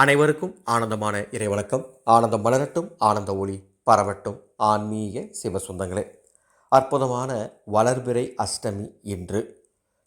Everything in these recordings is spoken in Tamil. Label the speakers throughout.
Speaker 1: அனைவருக்கும் ஆனந்தமான இறைவணக்கம். ஆனந்தம் மலரட்டும் ஆனந்த ஒளி பரவட்டும். ஆன்மீக சிவ சொந்தங்களே அற்புதமான வளர்பிறை அஷ்டமி இன்று.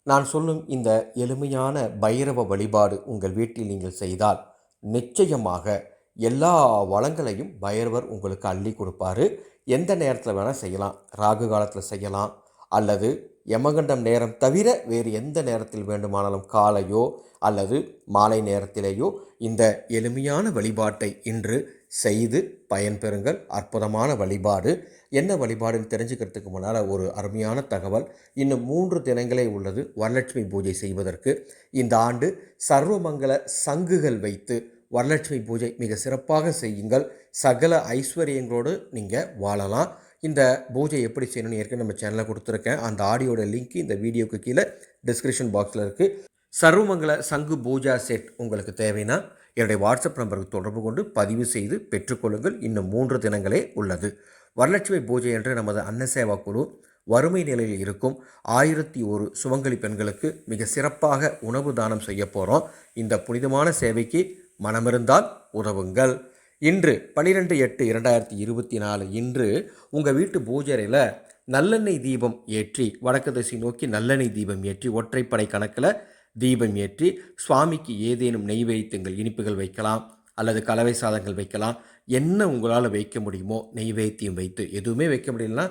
Speaker 1: நான் சொல்லும் இந்த எளிமையான பைரவ வழிபாடு உங்கள் வீட்டில் நீங்கள் செய்தால் நிச்சயமாக எல்லா வளங்களையும் பைரவர் உங்களுக்கு அள்ளி கொடுப்பாரு. எந்த நேரத்தில் வேணால் செய்யலாம். ராகு காலத்தில் செய்யலாம். அல்லது யமகண்டம் நேரம் தவிர வேறு எந்த நேரத்தில் வேண்டுமானாலும் காலையோ அல்லது மாலை நேரத்திலேயோ இந்த எளிமையான வழிபாட்டை இன்று செய்து பயன்பெறுங்கள். அற்புதமான வழிபாடு. என்ன வழிபாடுன்னு தெரிஞ்சுக்கிறதுக்கு முன்னால் ஒரு அருமையான தகவல். இன்னும் மூன்று தினங்களே உள்ளது வரலட்சுமி பூஜை செய்வதற்கு. இந்த ஆண்டு சர்வமங்கல சங்குகள் வைத்து வரலட்சுமி பூஜை மிக சிறப்பாக செய்யுங்கள். சகல ஐஸ்வர்யங்களோடு நீங்கள் வாழலாம். இந்த பூஜை எப்படி செய்யணும்னு ஏற்கனவே நம்ம சேனலில் கொடுத்துருக்கேன். அந்த ஆடியோட லிங்க் இந்த வீடியோக்கு கீழே டிஸ்கிரிப்ஷன் பாக்ஸில் இருக்குது சர்வமங்கல சங்கு பூஜா செட் உங்களுக்கு தேவைன்னா என்னுடைய வாட்ஸ்அப் நம்பருக்கு தொடர்பு கொண்டு பதிவு செய்து பெற்றுக்கொள்ளுங்கள். இன்னும் மூன்று தினங்களே உள்ளது. வரலட்சுமி பூஜை என்று நமது அன்னசேவா குழு வறுமை நிலையில் இருக்கும். ஆயிரத்தி ஒரு சுமங்கலி பெண்களுக்கு மிக சிறப்பாக உணவு தானம் செய்ய போகிறோம் இந்த புனிதமான சேவைக்கு மனமிருந்தால் உதவுங்கள். இன்று பன்னிரெண்டு எட்டு இரண்டாயிரத்தி இருபத்தி நாலு இன்று உங்கள் வீட்டு பூஜரையில் நல்லெண்ணெய் தீபம் ஏற்றி வடக்கு திசை நோக்கி நல்லெண்ணெய் தீபம் ஏற்றி ஒற்றைப்படை கணக்கில் தீபம் ஏற்றி சுவாமிக்கு ஏதேனும் நெய்வேத்தியங்கள் இனிப்புகள் வைக்கலாம் அல்லது கலவை சாதங்கள் வைக்கலாம். என்ன உங்களால் வைக்க முடியுமோ நெய்வேத்தியம் வைத்து எதுவுமே வைக்க முடியலன்னா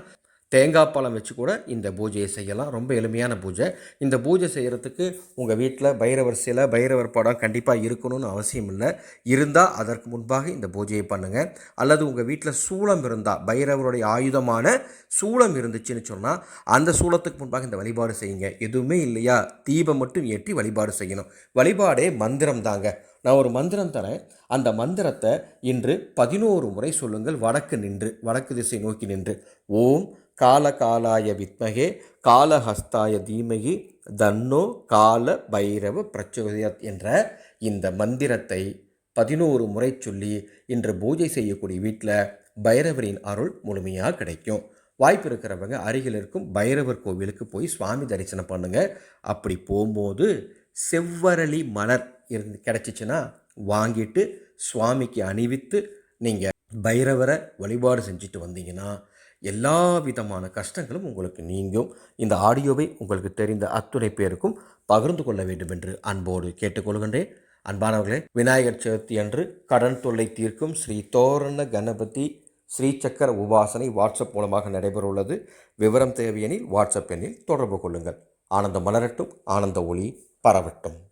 Speaker 1: தேங்காய் பழம் வச்சு கூட இந்த பூஜையை செய்யலாம். ரொம்ப எளிமையான பூஜை. இந்த பூஜை செய்கிறதுக்கு உங்கள் வீட்டில் பைரவர் சிலை பைரவர் படம் கண்டிப்பாக இருக்கணும்னு அவசியம் இல்லை. இருந்தால் அதற்கு முன்பாக இந்த பூஜையை பண்ணுங்கள் அல்லது உங்கள் வீட்டில் சூளம் இருந்தால் பைரவருடைய ஆயுதமான சூளம் இருந்துச்சுன்னு சொன்னால் அந்த சூளத்துக்கு முன்பாக இந்த வழிபாடு செய்யுங்க. எதுவுமே இல்லையா? தீபம் மட்டும் ஏற்றி வழிபாடு செய்யணும். வழிபாடே மந்திரம் தாங்க. நான் ஒரு மந்திரம் தரேன். அந்த மந்திரத்தை இன்று பதினோரு முறை சொல்லுங்கள். வடக்கு நின்று வடக்கு திசை நோக்கி நின்று. ஓம் காலகாலாய வித்மகே காலஹஸ்தாய தீமகி தன்னோ கால பைரவ பிரச்சோதயத் என்ற இந்த மந்திரத்தை பதினோரு முறை சொல்லி இன்று பூஜை செய்யக்கூடிய வீட்டில் பைரவரின் அருள் முழுமையாக கிடைக்கும். வாய்ப்பு இருக்கிறவங்க அருகில் இருக்கும் பைரவர் கோவிலுக்கு போய் சுவாமி தரிசனம் பண்ணுங்கள் அப்படி போகும்போது செவ்வரளி மலர் இருந்து கிடச்சிச்சின்னா வாங்கிட்டு சுவாமிக்கு அணிவித்து நீங்கள் பைரவரை வழிபாடு செஞ்சுட்டு வந்தீங்கன்னா எல்லா விதமான கஷ்டங்களும் உங்களுக்கு நீங்கும். இந்த ஆடியோவை உங்களுக்கு தெரிந்த அத்துணை பேருக்கும் பகிர்ந்து கொள்ள வேண்டும் என்று அன்போடு கேட்டுக்கொள்கின்றேன். அன்பானவர்களே விநாயகர் சதுர்த்தி அன்று கடன் தொல்லை தீர்க்கும் ஸ்ரீ தோரண கணபதி ஸ்ரீசக்கர உபாசனை வாட்ஸ்அப் மூலமாக நடைபெறவுள்ளது. விவரம் தேவையெனில் வாட்ஸ்அப் எண்ணில் தொடர்பு கொள்ளுங்கள். ஆனந்தம் மலரட்டும் ஆனந்த ஒளி பரவட்டும்.